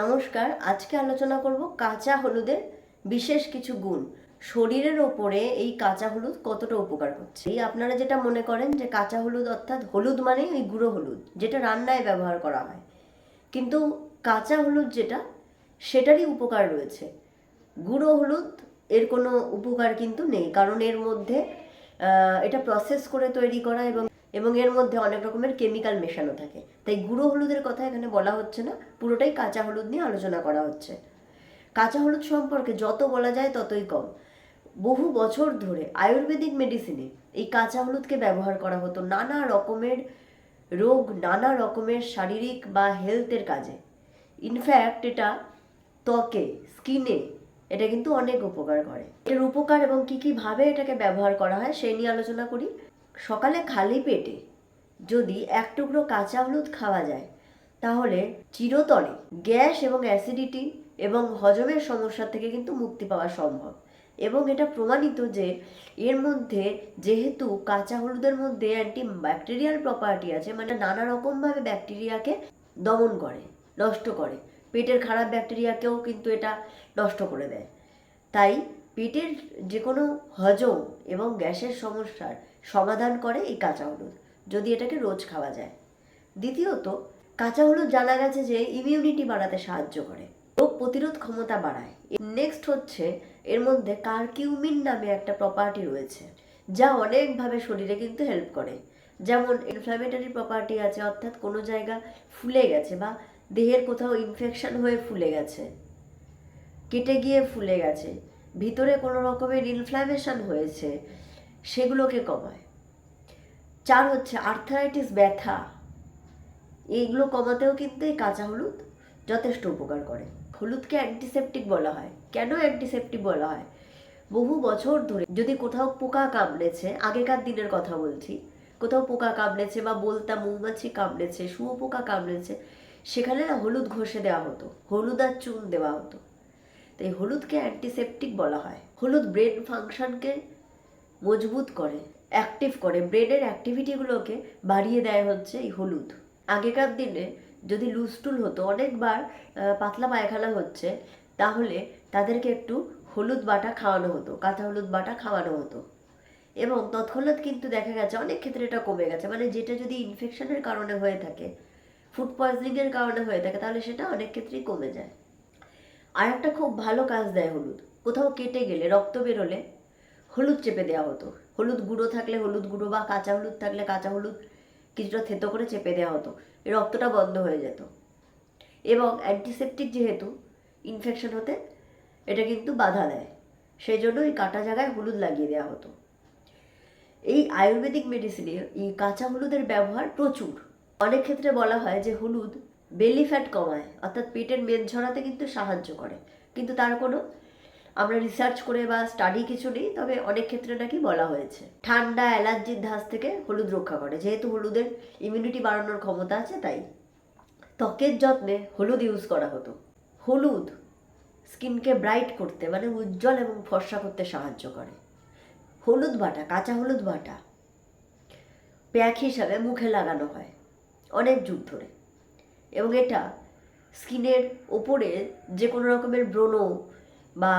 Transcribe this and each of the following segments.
নমস্কার, আজকে আলোচনা করব কাঁচা হলুদের বিশেষ কিছু গুণ। শরীরের ওপরে এই কাঁচা হলুদ কতটা উপকার করছে? এই আপনারা যেটা মনে করেন যে কাঁচা হলুদ অর্থাৎ হলুদ মানে ওই গুঁড়ো হলুদ, যেটা রান্নায় ব্যবহার করা হয়। কিন্তু কাঁচা হলুদ যেটা, সেটারই উপকার রয়েছে। গুঁড়ো হলুদ এর কোনো উপকার কিন্তু নেই, কারণ এর মধ্যে এটা প্রসেস করে তৈরি করা এবং এবং এর মধ্যে অনেক রকমের কেমিক্যাল মেশানো থাকে। তাই গুঁড়ো হলুদের কথা এখানে বলা হচ্ছে না, পুরোটাই কাঁচা হলুদ নিয়ে আলোচনা করা হচ্ছে। কাঁচা হলুদ সম্পর্কে যত বলা যায় ততই কম। বহু বছর ধরে আয়ুর্বেদিক মেডিসিনে এই কাঁচা হলুদকে ব্যবহার করা হতো নানা রকমের রোগ, নানা রকমের শারীরিক বা হেলথের কাজে। ইনফ্যাক্ট এটা ত্বকে স্কিনে এটা কিন্তু অনেক উপকার করে। এর উপকার এবং কি কি ভাবে এটাকে ব্যবহার করা হয় সেই নিয়ে আলোচনা করি। সকালে খালি পেটে যদি এক টুকরো কাঁচা হলুদ খাওয়া যায়, তাহলে চিরতরে গ্যাস এবং অ্যাসিডিটি এবং হজমের সমস্যা থেকে কিন্তু মুক্তি পাওয়া সম্ভব। এবং এটা প্রমাণিত যে এর মধ্যে যেহেতু কাঁচা হলুদের মধ্যে অ্যান্টি ব্যাকটেরিয়াল প্রপার্টি আছে মানে নানা রকমভাবে ব্যাকটেরিয়াকে দমন করে, নষ্ট করে। পেটের খারাপ ব্যাকটেরিয়াকেও কিন্তু এটা নষ্ট করে দেয়। তাই পেটের যে কোনো হজম এবং গ্যাসের সমস্যার সমাধান করে এই কাঁচা হলুদ, যদি এটাকে রোজ খাওয়া যায়। দ্বিতীয়ত, কাঁচা হলুদ জানা গেছে যে ইমিউনিটি বাড়াতে সাহায্য করে রোগ প্রতিরোধ ক্ষমতা বাড়ায়। নেক্সট হচ্ছে, এর মধ্যে কার্কিউমিন নামে একটা প্রপার্টি রয়েছে, যা অনেকভাবে শরীরে কিন্তু হেল্প করে। যেমন ইনফ্ল্যামেটরি প্রপার্টি আছে, অর্থাৎ কোনো জায়গা ফুলে গেছে বা দেহের কোথাও ইনফেকশন হয়ে ফুলে গেছে, কেটে গিয়ে ফুলে গেছে। ভিতরে কোনো রকমের ইনফ্ল্যামেশন হয়েছে, সেগুলোকে কমায়। চার হচ্ছে আর্থারাইটিস ব্যথা। এইগুলো কমাতেও কিন্তু এই কাঁচা হলুদ যথেষ্ট উপকার করে। হলুদকে অ্যান্টিসেপটিক বলা হয়। কেন অ্যান্টিসেপটিক বলা হয়? বহু বছর ধরে যদি কোথাও পোকা কামড়েছে, আগেকার দিনের কথা বলছি, কোথাও পোকা কামড়েছে বা বলতা, মৌমাছি কামড়েছে, শুয়োপোকা কামড়েছে, সেখানে হলুদ ঘষে দেওয়া হতো। হলুদ আর চুন দেওয়া হতো। তাই হলুদকে অ্যান্টিসেপটিক বলা হয়। হলুদ ব্রেন ফাংশনকে মজবুত করে অ্যাক্টিভ করে। ব্রেনের অ্যাক্টিভিটিগুলোকে বাড়িয়ে দেয় হচ্ছে এই হলুদ। আগেকার দিনে যদি লুজটুল হতো, অনেকবার পাতলা পায়খানা হচ্ছে, তাহলে তাদেরকে একটু হলুদ বাটা খাওয়ানো হতো, কাঁচা হলুদ বাটা খাওয়ানো হতো। এবং তৎক্ষণাৎ কিন্তু দেখা গেছে, অনেক ক্ষেত্রে এটা কমে গেছে। মানে যেটা যদি ইনফেকশনের কারণে হয়ে থাকে ফুড পয়জনিংয়ের কারণে হয়ে থাকে, তাহলে সেটা অনেক ক্ষেত্রেই কমে যায়। আর একটা খুব ভালো কাজ দেয় হলুদ। কোথাও কেটে গেলে, রক্ত বেরোলে হলুদ চেপে দেওয়া হতো। হলুদ গুঁড়ো থাকলে হলুদ গুঁড়ো বা কাঁচা হলুদ থাকলে কাঁচা হলুদ কিছুটা থেতো করে চেপে দেওয়া হতো। রক্তটা বন্ধ হয়ে যেত। এবং অ্যান্টিসেপটিক যেহেতু ইনফেকশন হতে এটা কিন্তু বাধা দেয়। সেই জন্য এই কাটা জায়গায় হলুদ লাগিয়ে দেওয়া হতো। এই আয়ুর্বেদিক মেডিসিনে এই কাঁচা হলুদের ব্যবহার প্রচুর। অনেক ক্ষেত্রে বলা হয় যে হলুদ বেলি ফ্যাট কমায়, অর্থাৎ পেটের মেদ ঝরাতে কিন্তু সাহায্য করে। কিন্তু তার কোনো আমরা রিসার্চ করে বা স্টাডি কিছু নেই, তবে অনেক ক্ষেত্রে নাকি বলা হয়েছে। ঠান্ডা অ্যালার্জির ধাস থেকে হলুদ রক্ষা করে। যেহেতু হলুদের ইমিউনিটি বাড়ানোর ক্ষমতা আছে, তাই ত্বকের যত্নে হলুদ ইউজ করা হতো। হলুদ স্কিনকে ব্রাইট করতে মানে উজ্জ্বল এবং ফর্সা করতে সাহায্য করে। হলুদ বাটা, কাঁচা হলুদ বাটা, প্যাক হিসাবে মুখে লাগানো হয়। অনেক যুগ ধরে। এবং এটা স্কিনের ওপরে যে কোনো রকমের ব্রণ বা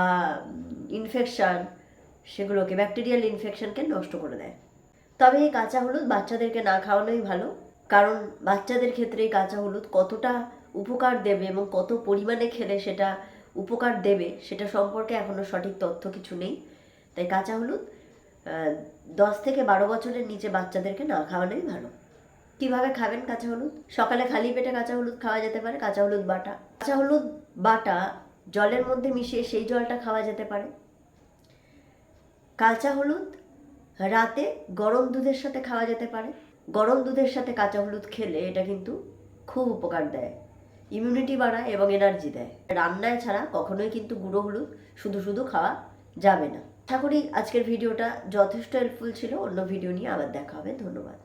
ইনফেকশান সেগুলোকে ব্যাকটেরিয়াল ইনফেকশনকে নষ্ট করে দেয়। তবে এই কাঁচা হলুদ বাচ্চাদেরকে না খাওয়ানোই ভালো, কারণ বাচ্চাদের ক্ষেত্রে এই কাঁচা হলুদ কতটা উপকার দেবে এবং কত পরিমাণে খেলে সেটা উপকার দেবে, সেটা সম্পর্কে এখনও সঠিক তথ্য কিছু নেই। তাই কাঁচা হলুদ দশ থেকে বারো বছরের নিচে বাচ্চাদেরকে না খাওয়ানোই ভালো। কীভাবে খাবেন কাঁচা হলুদ? সকালে খালি পেটে কাঁচা হলুদ খাওয়া যেতে পারে, কাঁচা হলুদ বাটা। কাঁচা হলুদ বাটা জলের মধ্যে মিশিয়ে সেই জলটা খাওয়া যেতে পারে। কাঁচা হলুদ রাতে গরম দুধের সাথে খাওয়া যেতে পারে। গরম দুধের সাথে কাঁচা হলুদ খেলে এটা কিন্তু খুব উপকার দেয়। ইমিউনিটি বাড়ায় এবং এনার্জি দেয়। রান্নায় ছাড়া কখনোই কিন্তু গুঁড়ো হলুদ শুধু শুধু খাওয়া যাবে না। আশা করি আজকের ভিডিওটা যথেষ্ট হেল্পফুল ছিল। অন্য ভিডিও নিয়ে আবার দেখা হবে। ধন্যবাদ।